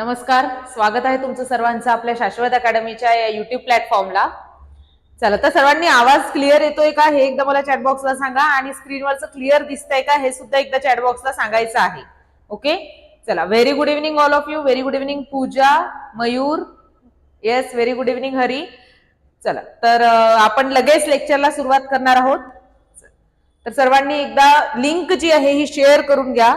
नमस्कार स्वागत आहे तुमचं सर्वांचं आपल्या शाश्वत अकॅडमीच्या या युट्यूब प्लॅटफॉर्मला चला तर सर्वांनी आवाज क्लिअर येतोय का? हे एकदा मला चॅट बॉक्सला सांगा आणि स्क्रीनवरचं क्लिअर दिसतंय का? हे सुद्धा एकदा चॅटबॉक्सला सांगायचं आहे. ओके चला very good evening all of you very good evening Pooja Mayur. Yes very good evening Hari. चला तर आपण लगेच लेक्चरला सुरुवात करणार आहोत. तर सर्वांनी एकदा लिंक जी आहे ही शेअर करून घ्या.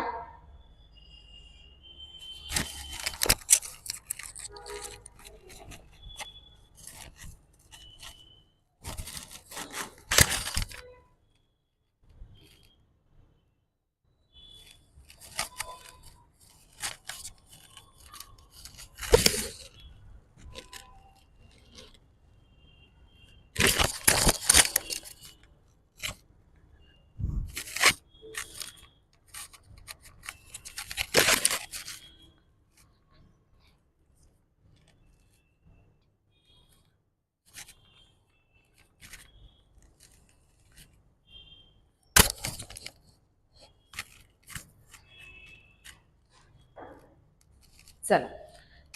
चला.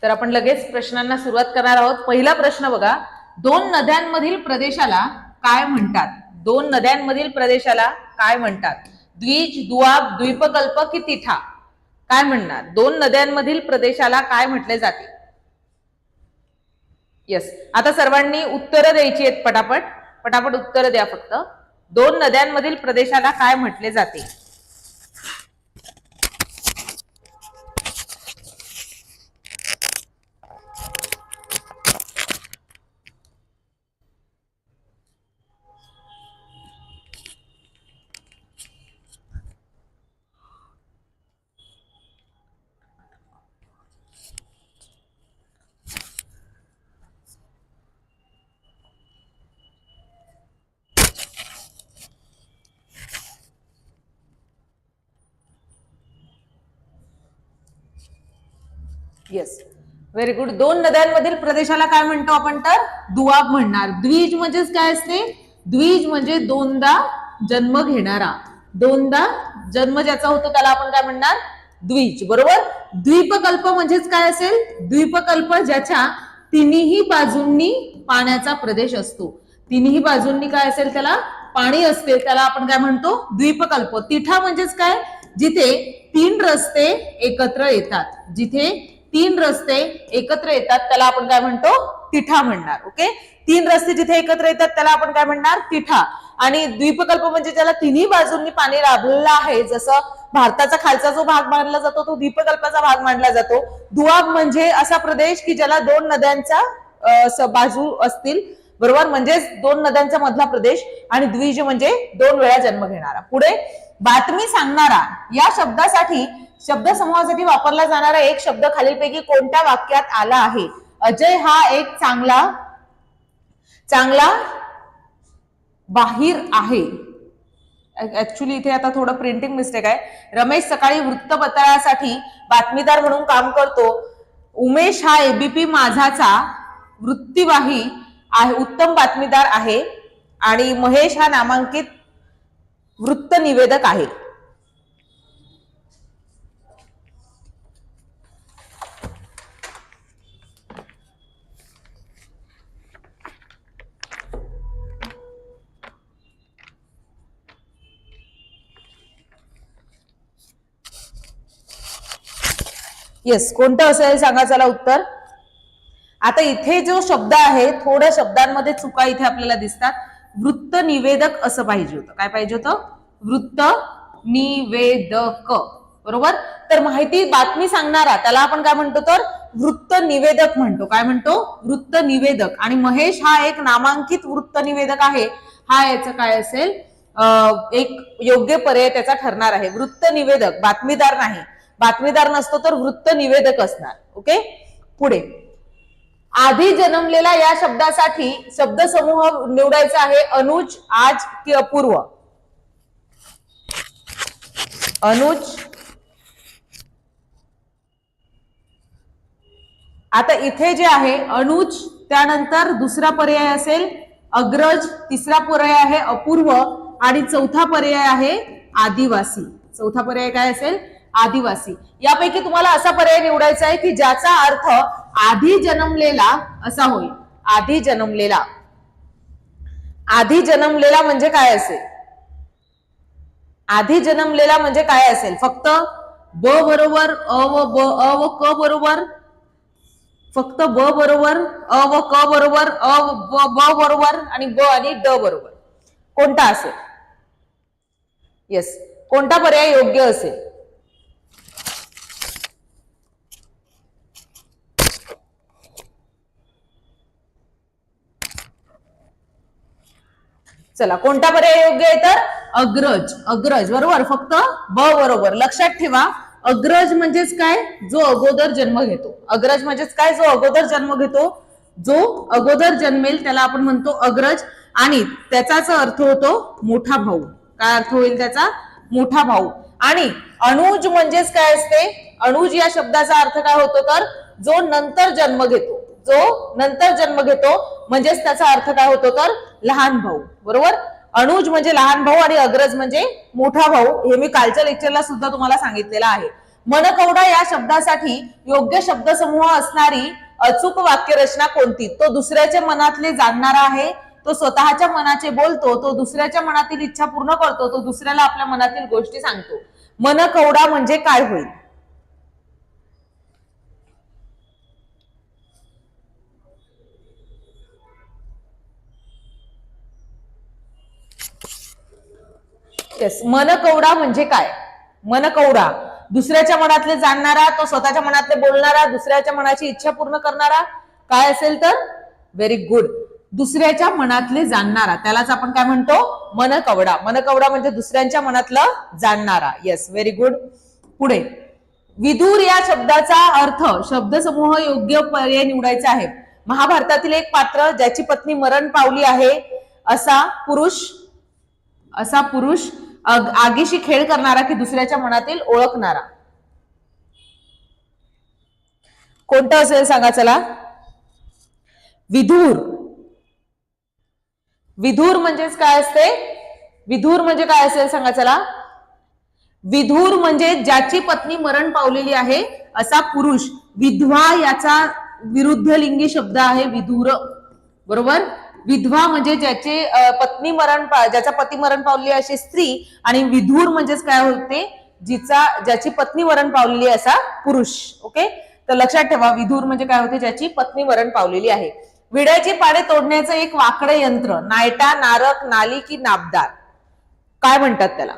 तर आपण लगेच प्रश्नांना सुरुवात करणार आहोत. पहिला प्रश्न बघा दोन नद्यांमधील प्रदेशाला काय म्हणतात? दोन नद्यांमधील प्रदेशाला काय म्हणतात? द्विज दुआब द्वीपकल्प की तिठा? काय म्हणणार? दोन नद्यांमधील प्रदेशाला काय म्हटले जाते? येस आता सर्वांनी उत्तरं द्यायची आहेत पटापट. पटापट उत्तरं द्या फक्त. दोन नद्यांमधील प्रदेशाला काय म्हटले जाते? येस व्हेरी गुड दोन नद्यांमधील प्रदेशाला काय म्हणतो आपण तर? दुआब म्हणणार. द्विज म्हणजेच काय असते? द्विज म्हणजे दोनदा जन्म घेणारा. दोनदा जन्म ज्याचा होतो त्याला आपण काय म्हणणार? द्विज. बरोबर? द्वीपकल्प म्हणजेच काय असेल? द्वीपकल्प ज्याच्या तिन्ही बाजूंनी पाण्याचा प्रदेश असतो. तिन्ही बाजूंनी काय असेल त्याला? पाणी असते. त्याला आपण काय म्हणतो? द्वीपकल्प. तिठा म्हणजेच काय? जिथे तीन रस्ते एकत्र येतात. जिथे तीन रस्ते एकत्र येतात त्याला आपण काय म्हणतो? तिठा म्हणणार ओके? तीन रस्ते जिथे एकत्र येतात त्याला आपण काय म्हणणार? तिठा. आणि द्वीपकल्प म्हणजे ज्याला तिन्ही बाजूंनी पाणी लाभलेलं आहे जसं भारताचा खालचा जो भाग मानला जातो तो द्वीपकल्पाचा भाग मानला जातो. दुआब म्हणजे असा प्रदेश की ज्याला दोन नद्यांचा बाजू असतील. बरोबर? म्हणजेच दोन नद्यांचा मधला प्रदेश आणि द्विज म्हणजे दोन वेळा जन्म घेणारा. पुढे बातमी सांगणारा या शब्दासाठी शब्दसमूहासाठी वापरला जाणारा एक शब्द खालीलपैकी कोणत्या वाक्यात आला आहे? अजय हा एक चांगला चांगला बाहीर आहे. ऍक्च्युली इथे आता थोडं प्रिंटिंग मिस्टेक आहे. रमेश सकाळी वृत्तपत्रासाठी बातमीदार म्हणून काम करतो. उमेश हा एबीपी माझाचा वृत्तीवाही आहे उत्तम बातमीदार आहे. आणि महेश हा नामांकित वृत्त निवेदक आहे. येस कोणतं असेल सांगा चला उत्तर. आता इथे जो शब्द आहे थोड्या शब्दांमध्ये चुका इथे आपल्याला दिसतात. वृत्त निवेदक असं पाहिजे होतं. काय पाहिजे होतं? वृत्त निवेदक बरोबर? तर माहिती बातमी सांगणारा त्याला आपण काय म्हणतो तर? वृत्त निवेदक म्हणतो. काय म्हणतो? वृत्त निवेदक आणि महेश हा एक नामांकित वृत्त निवेदक आहे. हा याचं काय असेल? एक योग्य पर्याय त्याचा ठरणार आहे. वृत्त निवेदक बातमीदार नाही. बातमीदार नसतो तर वृत्त निवेदक असणार. ओके? पुढे. आधी जन्मलेला या शब्दासाठी शब्दसमूह निवडायचा आहे. अनुज आज की अपूर्व? अनुज. आता इथे जे आहे अनुज त्यानंतर दुसरा पर्याय असेल अग्रज तिसरा पर्याय आहे अपूर्व आणि चौथा पर्याय आहे आदिवासी. चौथा पर्याय काय असेल? आदिवासी. यापैकी तुम्हाला असा पर्याय निवडायचा आहे की ज्याचा अर्थ आधी जन्मलेला असा होईल. आधी जन्मलेला. आधी जन्मलेला म्हणजे काय असेल? आधी जन्मलेला म्हणजे काय असेल? फक्त ब बरोबर अ व ब अ व क बरोबर फक्त ब बरोबर अ व क बरोबर अ व ब बरोबर आणि ब आणि ड बरोबर. कोणता असेल? येस कोणता पर्याय योग्य असेल? चला कोणता पर्याय योग्य आहे तर? अग्रज. अग्रज बरोबर? फक्त ब बरोबर. लक्षात ठेवा. अग्रज म्हणजेच काय? जो अगोदर जन्म घेतो. अग्रज म्हणजेच काय? जो अगोदर जन्म घेतो. जो अगोदर जन्मेल त्याला आपण म्हणतो अग्रज. आणि त्याचाच अर्थ होतो मोठा भाऊ. काय अर्थ होईल त्याचा? मोठा भाऊ. आणि अनुज म्हणजेच काय असते? अनुज या शब्दाचा अर्थ काय होतो तर? जो नंतर जन्म घेतो. जो नंतर जन्म घेतो म्हणजेच त्याचा अर्थ काय होतो तर लहान भाऊ बरोबर? अनुज म्हणजे लहान भाऊ आणि अग्रज म्हणजे मोठा भाऊ हे मी कालच्या लेक्चरला सुद्धा तुम्हाला सांगितलेलं आहे. मनकवडा या शब्दासाठी योग्य शब्दसमूह असणारी अचूक वाक्यरचना कोणती? तो दुसऱ्याच्या मनातले जाणणारा आहे तो स्वतःच्या मनाचे बोलतो तो दुसऱ्याच्या मनातील इच्छा पूर्ण करतो तो दुसऱ्याला आपल्या मनातील गोष्टी सांगतो. मनकवडा म्हणजे काय होईल? येस मनकवडा म्हणजे काय? मनकवडा. दुसऱ्याच्या मनातले जाणणारा तो स्वतःच्या मनातले बोलणारा दुसऱ्याच्या मनाची इच्छा पूर्ण करणारा काय असेल तर? व्हेरी गुड दुसऱ्याच्या मनातले जाणणारा. त्यालाच आपण काय म्हणतो? मनकवडा. मनकवडा म्हणजे दुसऱ्यांच्या मनातलं जाणणारा. येस व्हेरी गुड पुढे. विदूर या शब्दाचा अर्थ शब्दसमूह योग्य पर्याय निवडायचा आहे. महाभारतातील एक पात्र ज्याची पत्नी मरण पावली आहे असा पुरुष असा पुरुष आगीशी खेळ करणारा की दुसऱ्याच्या मनातील ओळखणारा? कोणतं असेल सांगा चला. विधूर. विधूर म्हणजेच काय असते? विधूर म्हणजे काय असेल सांगा चला. विधूर म्हणजे ज्याची पत्नी मरण पावलेली आहे असा पुरुष. विधवा याचा विरुद्ध लिंगी शब्द आहे विधूर. बरोबर? विधवा म्हणजे ज्याचे पत्नी मरण पा- ज्याचा पती मरण पावलेली अशी स्त्री आणि विधूर म्हणजेच काय होते? जिचा ज्याची पत्नी मरण पावलेली असा पुरुष ओके? तर लक्षात ठेवा विधूर म्हणजे काय होते? ज्याची पत्नी मरण पावलेली आहे. विड्याची पाने तोडण्याचं एक वाकडं यंत्र नायटा नारक नाली की नाबदार. काय म्हणतात त्याला?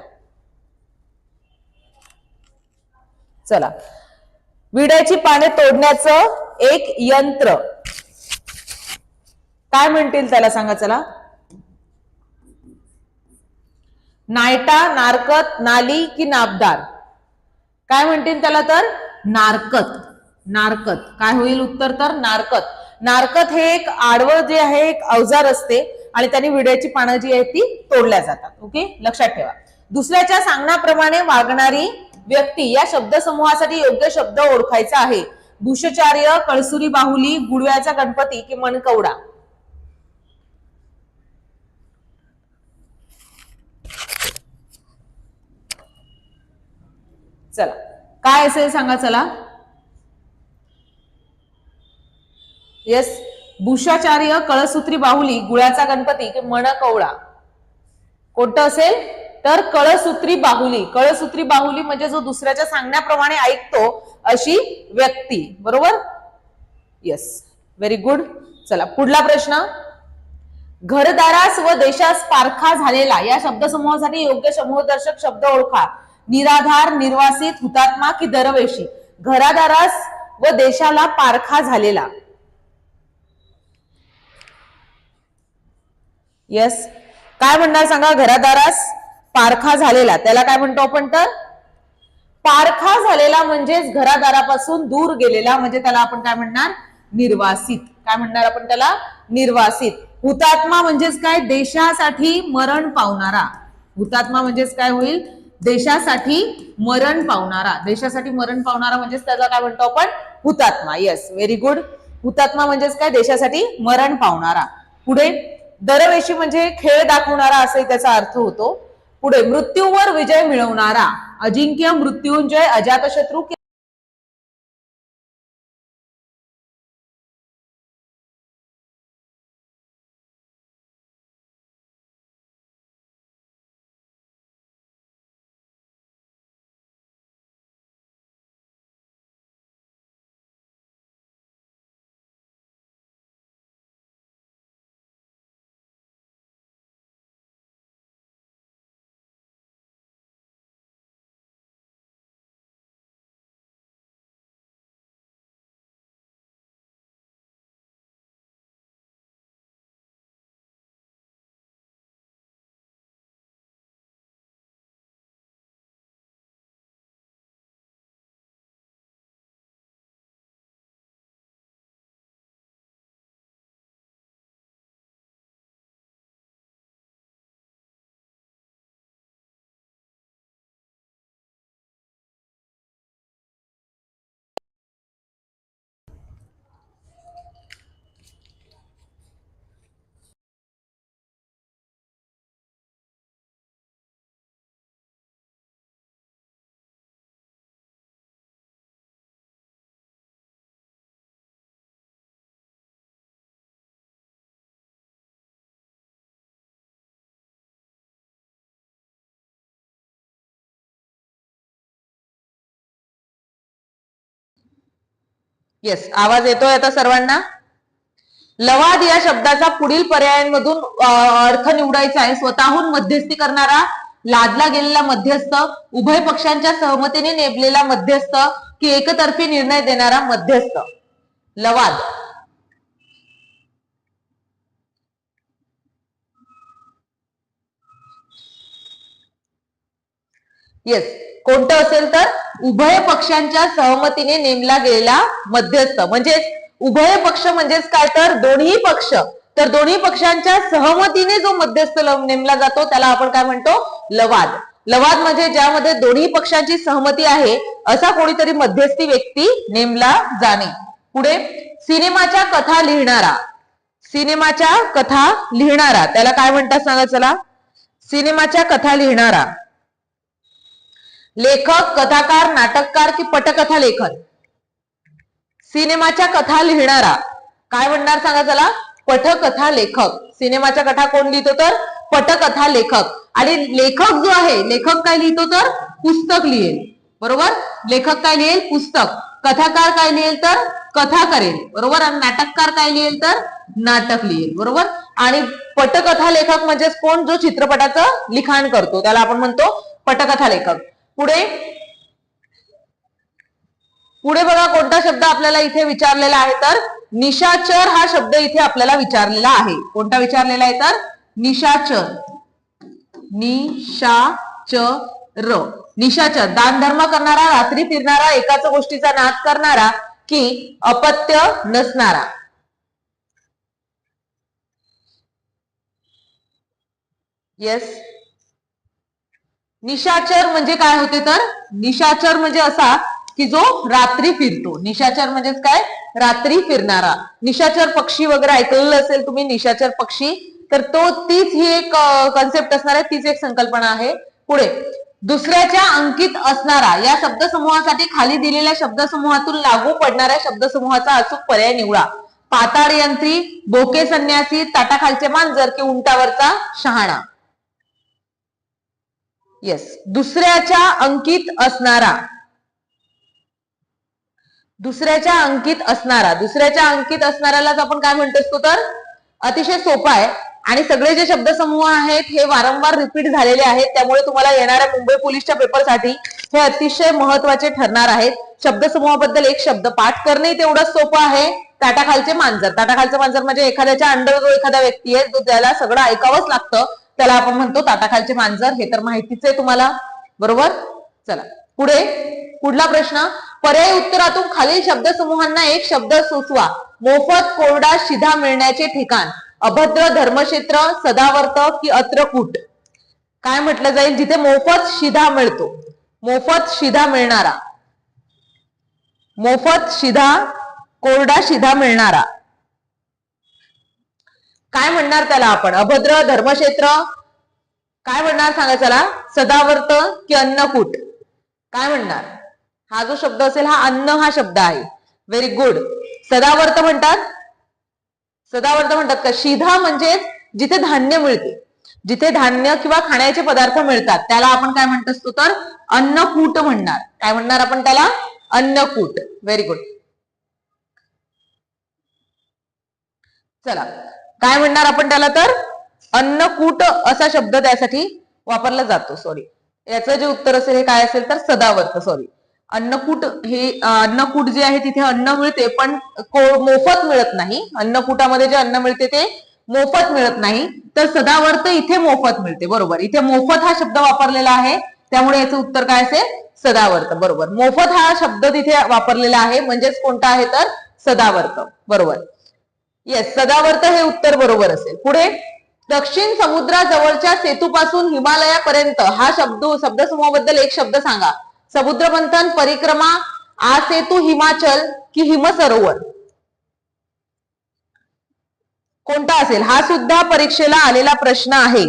चला. विड्याची पाने तोडण्याचं एक यंत्र काय म्हणतील त्याला सांगा चला. नायटा नारकत नाली की नाबदार? काय म्हणतील त्याला तर? नारकत. नारकत. काय होईल उत्तर तर? नारकत. नारकत हे एक आडवं जे आहे एक अवजार असते आणि त्यांनी विड्याची पानं जी आहेत ती तोडल्या जातात. ओके? लक्षात ठेवा. दुसऱ्याच्या सांगण्याप्रमाणे वागणारी व्यक्ती या शब्दसमूहासाठी योग्य शब्द ओळखायचा आहे. भूषचार्य कळसुरी बाहुली गुडव्याचा गणपती की मनकवडा? चला. काय असेल सांगा चला. येस भूषाचार्य कळसूत्री बाहुली गुळाचा गणपती की मनकवळा कोणतं असेल? तर कळसूत्री बाहुली. कळसूत्री बाहुली म्हणजे जो दुसऱ्याच्या सांगण्याप्रमाणे ऐकतो अशी व्यक्ती. बरोबर? येस व्हेरी गुड चला पुढला प्रश्न. घरदारास व देशास पारखा झालेला. या शब्दसमूहासाठी योग्य समूहदर्शक शब्द ओळखा. निराधार निर्वासित हुतात्मा की दरवेशी घरादारास व देशाला पारखा झालेला. येस काय म्हणणार सांगा? घरादारास पारखा झालेला. त्याला काय म्हणतो आपण तर? पारखा झालेला म्हणजेच घरादारापासून दूर गेलेला. म्हणजे त्याला आपण काय म्हणणार? निर्वासित. काय म्हणणार आपण त्याला? निर्वासित. हुतात्मा म्हणजेच काय? देशासाठी मरण पावणारा. हुतात्मा म्हणजेच काय होईल? देशासाठी मरण पावणारा देशासाठी मरण पावणारा म्हणजेच त्याला काय म्हणतो आपण? हुतात्मा. येस व्हेरी गुड हुतात्मा म्हणजेच काय? देशासाठी मरण पावणारा. पुढे दरवेशी म्हणजे खेळ दाखवणारा असे त्याचा अर्थ होतो. पुढे मृत्यूवर विजय मिळवणारा. अजिंक्य मृत्युंजय अजातशत्रू येस आवाज येतोय आता सर्वांना? लवाद या शब्दाचा पुढील पर्यायांमधून अर्थ निवडायचा आहे. स्वतःहून मध्यस्थी करणारा लादला गेलेला मध्यस्थ उभय पक्षांच्या सहमतीने नेमलेला मध्यस्थ की एकतर्फी निर्णय देणारा मध्यस्थ. लवाद. येस कोणतं असेल तर? उभय पक्षांच्या सहमतीने नेमला गेलेला मध्यस्थ. म्हणजेच उभय पक्ष म्हणजेच काय तर? दोन्ही पक्ष. तर दोन्ही पक्षांच्या सहमतीने जो मध्यस्थ नेमला जातो त्याला आपण काय म्हणतो? लवाद. लवाद म्हणजे ज्यामध्ये दोन्ही पक्षांची सहमती आहे असा कोणीतरी मध्यस्थी व्यक्ती नेमला जाणे. पुढे सिनेमाच्या कथा लिहिणारा. सिनेमाच्या कथा लिहिणारा. त्याला काय म्हणतात सांगा चला? सिनेमाच्या कथा लिहिणारा. लेखक कथाकार नाटककार की पटकथा लेखन? सिनेमाच्या कथा लिहिणारा. काय म्हणणार सांगा चला पटकथा लेखक. सिनेमाच्या कथा कोण लिहितो तर? पटकथा लेखक. आणि लेखक जो आहे लेखक काय लिहितो तर? पुस्तक लिहेल. बरोबर? लेखक काय लिहेल? पुस्तक. कथाकार काय लिहेल तर? कथा करेल. बरोबर? आणि नाटककार काय लिहेल तर? नाटक लिहेल. बरोबर? आणि पटकथा लेखक म्हणजेच कोण? जो चित्रपटाचं लिखाण करतो. त्याला आपण म्हणतो पटकथा लेखक. पुढे? पुढे बघा कोणता शब्द आपल्याला इथे विचारलेला आहे तर निशाचर हा शब्द इथे आपल्याला विचारलेला आहे. कोणता विचारलेला आहे तर? निशाचर निशाचर निशाचर दानधर्म करणारा रात्री फिरणारा एकाच गोष्टीचा नाद करणारा की अपत्य नसणारा. येस निशाचर म्हणजे काय होते तर? निशाचर म्हणजे असा की जो रात्री फिरतो. निशाचर म्हणजेच काय? रात्री फिरणारा. निशाचर पक्षी वगैरे ऐकलेलं असेल तुम्ही निशाचर पक्षी तर तो तीच ही एक कन्सेप्ट असणार आहे तीच एक संकल्पना आहे. पुढे दुसऱ्याच्या अंकित असणारा या शब्दसमूहासाठी खाली दिलेल्या शब्दसमूहातून लागू पडणाऱ्या शब्दसमूहाचा अचूक पर्याय निवडा. पाताळ यंत्री बोके संन्यासी ताटाखालचे मांजर की उंटावरचा शहाणा. येस दुसऱ्याच्या अंकित असणारा. दुसऱ्याच्या अंकित असणारा. दुसऱ्याच्या अंकित असणाऱ्यालाच आपण काय म्हणतो असतो तर? अतिशय सोपा आहे. आणि सगळे जे शब्दसमूह आहेत हे वारंवार रिपीट झालेले आहेत. त्यामुळे तुम्हाला येणाऱ्या मुंबई पोलीसच्या पेपरसाठी हे अतिशय महत्त्वाचे ठरणार आहेत. शब्दसमूहाबद्दल एक शब्द पाठ करणे तेवढंच सोपं आहे. ताटाखालचे मांजर. ताटाखालचं मांजर म्हणजे एखाद्याच्या अंडर जो एखादा व्यक्ती आहे जो ज्याला सगळं ऐकावंच लागतं. त्याला आपण म्हणतो ताटाखालचे मांजर हे तर माहितीच आहे तुम्हाला. बरोबर? चला. पुढे. पुढला प्रश्न. पर्याय उत्तरातून खालील शब्दसमूहांना एक शब्द सुचवा. मोफत कोरडा शिधा मिळण्याचे ठिकाण. अभद्र धर्मक्षेत्र सदावर्त की अत्रकूट? काय म्हटलं जाईल? जिथे मोफत शिधा मिळतो. मोफत शिधा मिळणारा. मोफत शिधा कोरडा शिधा मिळणारा. काय म्हणणार त्याला आपण? अभद्र धर्मक्षेत्र? काय म्हणणार सांगा चला सदावर्त की अन्नकूट? काय म्हणणार? हा जो शब्द असेल हा अन्न हा शब्द आहे. व्हेरी गुड सदावर्त म्हणतात? सदावर्त म्हणतात का? शिधा म्हणजे जिथे धान्य मिळते. जिथे धान्य किंवा खाण्याचे पदार्थ मिळतात. त्याला आपण काय म्हणत असतो तर? अन्नकूट म्हणणार. काय म्हणणार आपण त्याला? अन्नकूट. व्हेरी गुड चला. काय म्हणणार आपण त्याला तर? अन्नकूट असा शब्द त्यासाठी वापरला जातो सॉरी याचं जे उत्तर असेल हे काय असेल तर सदावर्त सॉरी अन्नकूट हे अन्नकूट जे आहे तिथे अन्न मिळते पण मोफत मिळत नाही. अन्नकूटामध्ये जे अन्न मिळते ते मोफत मिळत नाही. तर सदावर्त इथे मोफत मिळते बरोबर. इथे मोफत हा शब्द वापरलेला आहे त्यामुळे याचं उत्तर काय असेल? सदावर्त बरोबर. मोफत हा शब्द तिथे वापरलेला आहे म्हणजेच कोणता आहे तर? सदावर्त बरोबर. येस सदावर्त हे उत्तर बरोबर असेल. पुढे दक्षिण समुद्राजवळच्या सेतूपासून हिमालयापर्यंत हा शब्द शब्दसमूहाबद्दल एक शब्द सांगा. समुद्रमंथन परिक्रमा आ सेतू हिमाचल की हिमसरोवर? कोणता असेल? हा सुद्धा परीक्षेला आलेला प्रश्न आहे.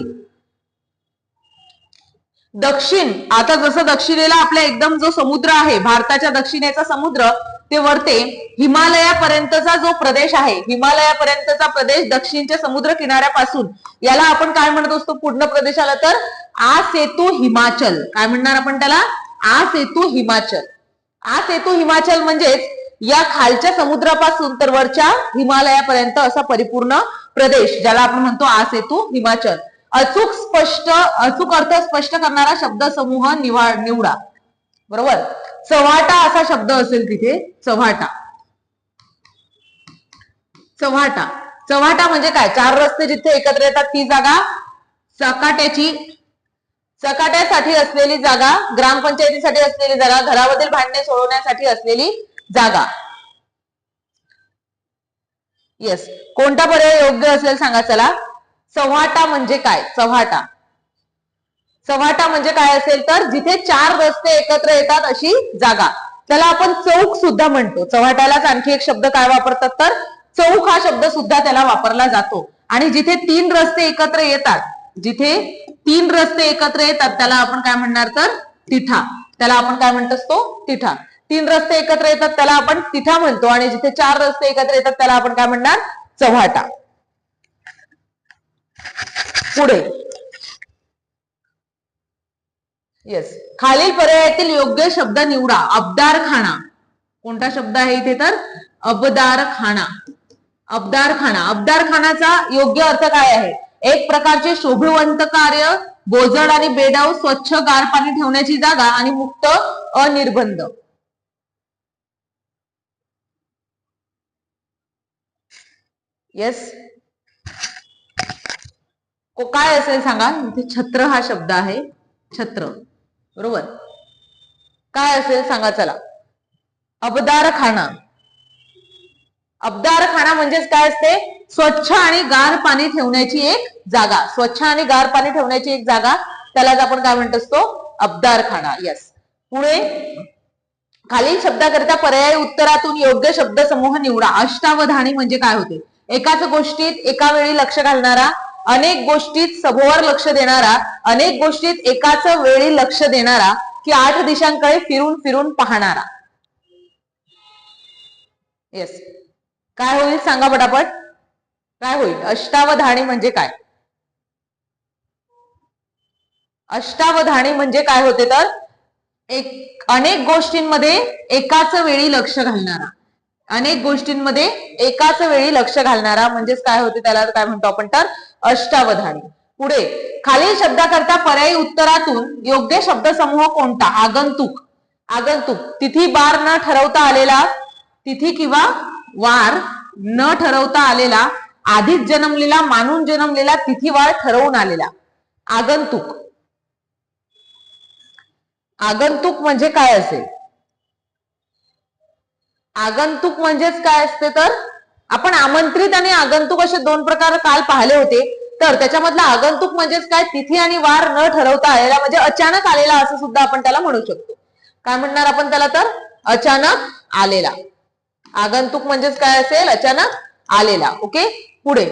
दक्षिण आता जसं दक्षिणेला आपल्या एकदम जो समुद्र आहे भारताच्या दक्षिणेचा समुद्र ते वरते हिमालयापर्यंतचा जो प्रदेश आहे हिमालयापर्यंतचा प्रदेश दक्षिणच्या समुद्र किनाऱ्यापासून याला आपण काय म्हणत असतो? पूर्ण प्रदेशाला तर आ सेतू हिमाचल. काय म्हणणार आपण त्याला? आ सेतू हिमाचल. आ सेतू हिमाचल म्हणजेच या खालच्या समुद्रापासून तर वरच्या हिमालयापर्यंत असा परिपूर्ण प्रदेश ज्याला आपण म्हणतो आ सेतू हिमाचल. अचूक स्पष्ट अचूक अर्थ स्पष्ट करणारा शब्द समूह निवड निवडा. बरोबर? चव्हाटा असा शब्द असेल तिथे चव्हाटा. चव्हाटा. चव्हाटा म्हणजे काय? चार रस्ते जिथे एकत्र येतात ती जागा चकाट्याची. चकाट्यासाठी असलेली जागा ग्रामपंचायतीसाठी असलेली जागा घरामधील भांडणे सोडवण्यासाठी असलेली जागा. येस कोणता पर्याय योग्य असेल सांगा चला. चव्हाटा म्हणजे काय? चव्हाटा. चव्हाटा म्हणजे काय असेल तर जिथे चार रस्ते एकत्र येतात अशी जागा. त्याला आपण चौक सुद्धा म्हणतो. चव्हाट्यालाच आणखी एक शब्द काय वापरतात तर? चौक हा शब्द सुद्धा त्याला वापरला जातो. आणि जिथे तीन रस्ते एकत्र येतात जिथे तीन रस्ते एकत्र येतात त्याला आपण काय म्हणणार तर? तिठा. त्याला आपण काय म्हणत असतो? तिठा. तीन रस्ते एकत्र येतात त्याला आपण तिठा म्हणतो. आणि जिथे चार रस्ते एकत्र येतात त्याला आपण काय म्हणणार? चव्हाटा. पुढे. येस खालील पर्यायातील योग्य शब्द निवडा. अबदारखाना. कोणता शब्द आहे इथे तर? अबदारखाना. अबदारखाना. अबदारखानाचा योग्य अर्थ काय आहे? एक प्रकारचे शोभवंत कार्य बोजड आणि बेडाव स्वच्छ गार पाणी ठेवण्याची जागा आणि मुक्त अनिर्बंध. येस काय असेल सांगा? इथे छत्र हा शब्द आहे. छत्र. बरोबर? काय असेल सांगा चला. अबदारखाना. अबदारखाना म्हणजेच काय असते? स्वच्छ आणि गार पाणी ठेवण्याची एक जागा. स्वच्छ आणि गार पाणी ठेवण्याची एक जागा. त्यालाच आपण काय म्हणत असतो? अबदारखाना. यस पुढे खालील शब्दाकरिता पर्यायी उत्तरातून योग्य शब्द समूह निवडा. अष्टावधानी म्हणजे काय होते? एकाच गोष्टीत एका वेळी लक्ष घालणारा अनेक गोष्टीत सभोवर लक्ष देणारा अनेक गोष्टीत एकाच वेळी लक्ष देणारा की आठ दिशांकडे फिरून फिरून पाहणारा. येस काय होईल? सांगा पटापट. काय होईल? अष्टावधानी म्हणजे काय? अष्टावधानी म्हणजे काय होते तर? एक अनेक गोष्टींमध्ये एकाच वेळी लक्ष घालणारा. अनेक गोष्टींमध्ये एकाच वेळी लक्ष घालणारा म्हणजेच काय होते त्याला? काय म्हणतो आपण? तर अष्टावधानी. पुढे खालील शब्दाकरता पर्यायी उत्तरातून योग्य शब्दसमूह कोणता? आगंतुक. आगंतुक तिथी बार न ठरवता आलेला तिथी किंवा वार न ठरवता आलेला आधीच जन्मलेला मानून जन्मलेला तिथी वार ठरवून आलेला. आगंतुक. आगंतुक म्हणजे काय असेल? आगंतुक म्हणजेच काय असते तर? आपण आमंत्रित आणि आगंतुक असे दोन प्रकार काल पाहिले होते. तर त्याच्यामधला आगंतुक म्हणजेच काय? तिथी आणि वार न ठरवता आलेला म्हणजे अचानक आलेला असं सुद्धा आपण त्याला म्हणू शकतो. काय म्हणणार आपण त्याला तर? अचानक आलेला. आगंतुक म्हणजेच काय असेल? अचानक आलेला. ओके? पुढे.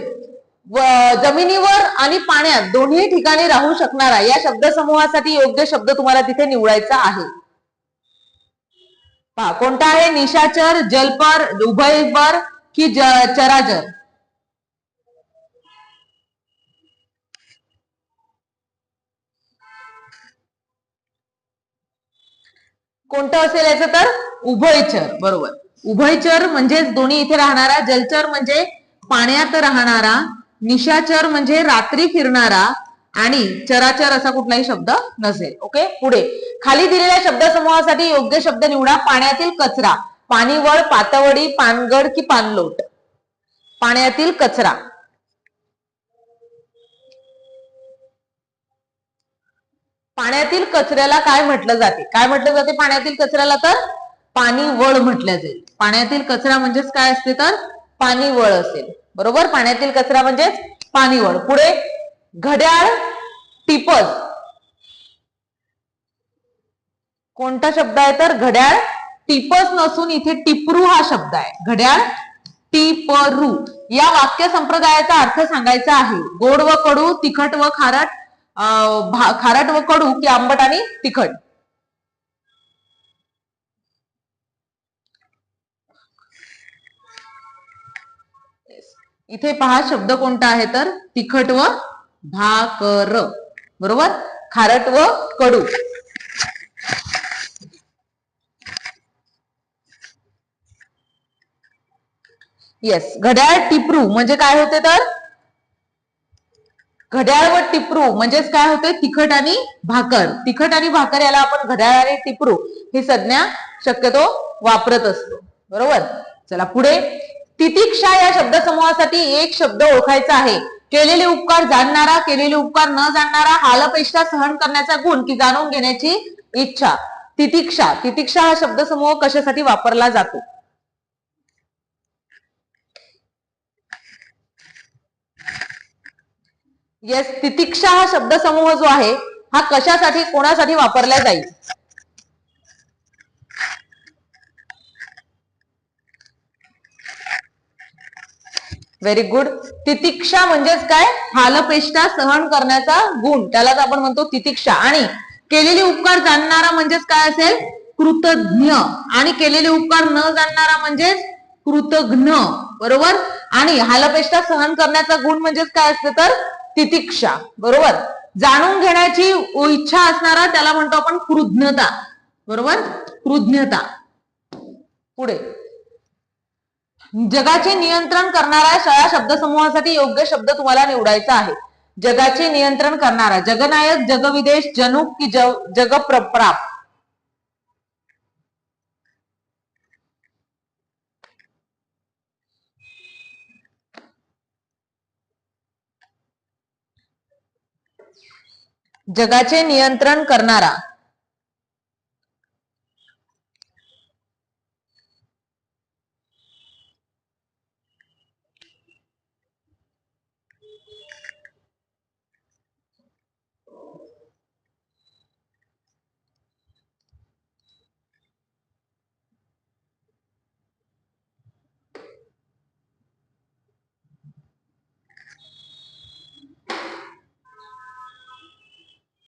जमिनीवर आणि पाण्यात दोन्ही ठिकाणी राहू शकणारा या शब्दसमूहासाठी योग्य शब्द तुम्हाला तिथे निवडायचा आहे. पहा कोणता आहे? निशाचर जलपर उभयपर की चराचर कोणतं असेल याचं तर? उभयचर बरोबर. उभयचर म्हणजेच दोन्ही इथे राहणारा जलचर म्हणजे पाण्यात राहणारा निशाचर म्हणजे रात्री फिरणारा आणि चराचर असा कुठलाही शब्द नसेल. ओके? पुढे. खाली दिलेल्या शब्दसमूहासाठी योग्य शब्द निवडा. पाण्यातील कचरा. पाणीवळ पातवडी पानगड की पानलोट? पाण्यातील कचरा. पाण्यातील कचऱ्याला काय म्हटलं जाते? काय म्हटलं जाते पाण्यातील कचऱ्याला तर? पाणी वळ म्हटलं जाईल. पाण्यातील कचरा म्हणजेच काय असते तर? पाणी वळ असेल. बरोबर? पाण्यातील कचरा म्हणजेच पाणी वळ पुढे घड्याळ टिपज. कोणता शब्द आहे तर? घड्याळ टिपस नसून इथे टिपरू हा शब्द आहे. घड्याळ टिपरू. या वाक्य संप्रदायाचा अर्थ सांगायचा आहे. गोड व कडू तिखट व खारट खारट व कडू की आंबट आणि तिखट. इथे पहा शब्द कोणता आहे तर? तिखट व भाकर. बरोबर? खारट व कडू. येस घड्याळ टिपरू म्हणजे काय होते तर? घड्याळ व टिपरू म्हणजेच काय होते? तिखट आणि भाकर. तिखट आणि भाकर याला आपण घड्याळ आणि टिपरू ही संज्ञा शक्यतो वापरत असतो. बरोबर? चला पुढे. तितिक्षा या शब्दसमूहासाठी एक शब्द ओळखायचा आहे. केलेले उपकार जाणणारा केलेले उपकार न जाणणारा हालपेष्टा सहन करण्याचा गुण की जाणून घेण्याची इच्छा. तितिक्षा. तितिक्षा हा शब्दसमूह कशासाठी वापरला जातो? येस तितिक्षा हा शब्दसमूह जो आहे हा कशासाठी कोणासाठी वापरला जाईल? व्हेरी गुड तितिक्षा म्हणजेच काय? हालपेष्टा सहन करण्याचा गुण. त्यालाच आपण म्हणतो तितिक्षा. आणि केलेले उपकार जाणणारा म्हणजेच काय असेल? कृतज्ञ. आणि केलेले उपकार न जाणणारा म्हणजेच कृतघ्न बरोबर? आणि हालपेष्टा सहन करण्याचा गुण म्हणजेच काय असते तर? तितिक्षा बरोबर? जाणून घेण्याची इच्छा असणारा त्याला म्हणतो आपण कृज्ञता बरोबर? कृज्ञता पुढे. जगाचे नियंत्रण करणारा या शब्दसमूहासाठी योग्य शब्द तुम्हाला निवडायचा आहे. जगाचे नियंत्रण करणारा. जगनायक जगविदेश जनुक की जग जगप्रप्राप जगाचे नियंत्रण करणारा.